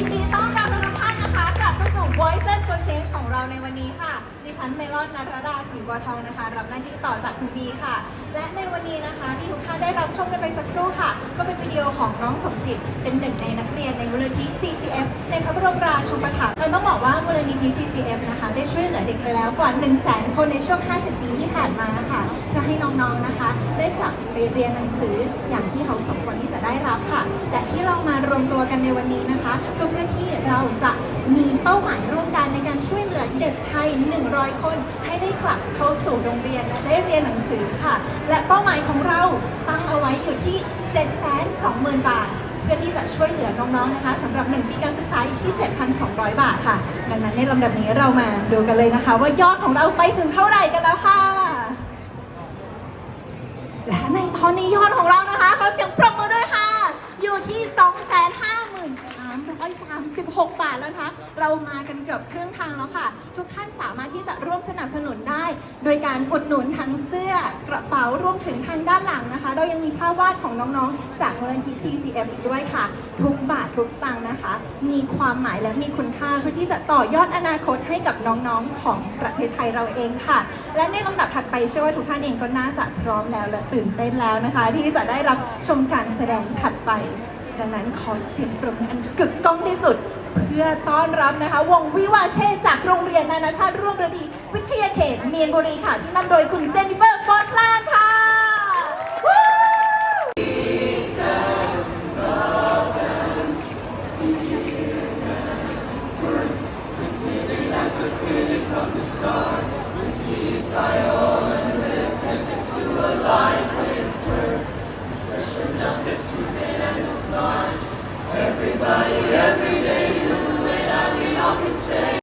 ยินดีต้อนรับทุกท่านนะคะกลับเข้าสู่ Voices for Change ของเราในวันนี้ค่ะ ดิฉันเมลอนนัทรดาศรีบัวทองนะคะ รับหน้าที่ต่อจากคุณบีค่ะ และในวันนี้นะคะที่ทุกท่านได้รับชมกันไปสักครู่ค่ะ ก็เป็นวิดีโอของน้องสมจิต เป็นหนึ่งในนักเรียนในมูลนิธิ CCF ในพระบรมราชูปถัมภ์เราต้องบอกว่ามูลนิธิ CCF นะคะ ได้ช่วยเหลือเด็กไปแล้วกว่า 1 0 0 0 0แสนคนในช่วง 50 ปีที่ผ่านมาค่ะเพื่อให้น้องๆนะคะ ได้กลับไปเรียนหนังสืออย่างที่เขาสมควรที่ ตัวกันในวันนี้นะคะก็เพื่อที่เราจะมีเป้าหมายร่วมกันในการช่วยเหลือเด็กไทย 100 คน ให้ได้กลับเข้าสู่โรงเรียนและได้เรียนหนังสือค่ะ และเป้าหมายของเราตั้งเอาไว้อยู่ที่ 720,000 บาท เพื่อที่จะช่วยเหลือน้องๆนะคะสำหรับ 1 ปีการศึกษาอยู่ที่ 7,200 บาทค่ะ ดังนั้นในลำดับนี้เรามาดูกันเลยนะคะ ว่ายอดของเราไปถึงเท่าไหร่กันแล้วค่ะและในตอนนี้ยอดของเรานะคะเขอเสียง 253,336บาทแล้วนะคะ เรามากันเกือบครึ่งทางแล้วค่ะ ทุกท่านสามารถที่จะร่วมสนับสนุนได้ โดยการอุดหนุนทั้งเสื้อกระเป๋ารวมถึงทางด้านหลังนะคะ เรายังมีภาพวาดของน้องๆ จากมูลนิธิ CCF อีกด้วยค่ะ ทุกบาททุกสตางค์นะคะ มีความหมายและมีคุณค่าเพื่อที่จะต่อยอดอนาคตให้กับน้องๆของประเทศไทยเราเองค่ะ และในลำดับถัดไปเชื่อว่าทุกท่านเองก็น่าจะพร้อมแล้วและตื่นเต้นแล้วนะคะ ที่จะได้รับชมการแสดงถัดไปดังนั้นขอเสียงปรบมืออันกึกก้องที่สุด เพื่อต้อนรับนะคะ วงวิวาเช่จากโรงเรียนนานาชาติร่วมฤดีวิทยาเขตเมียนบุรีค่ะ ที่นำโดยคุณเจนนิเฟอร์ฟอร์สลานค่ะวู้ Everybody,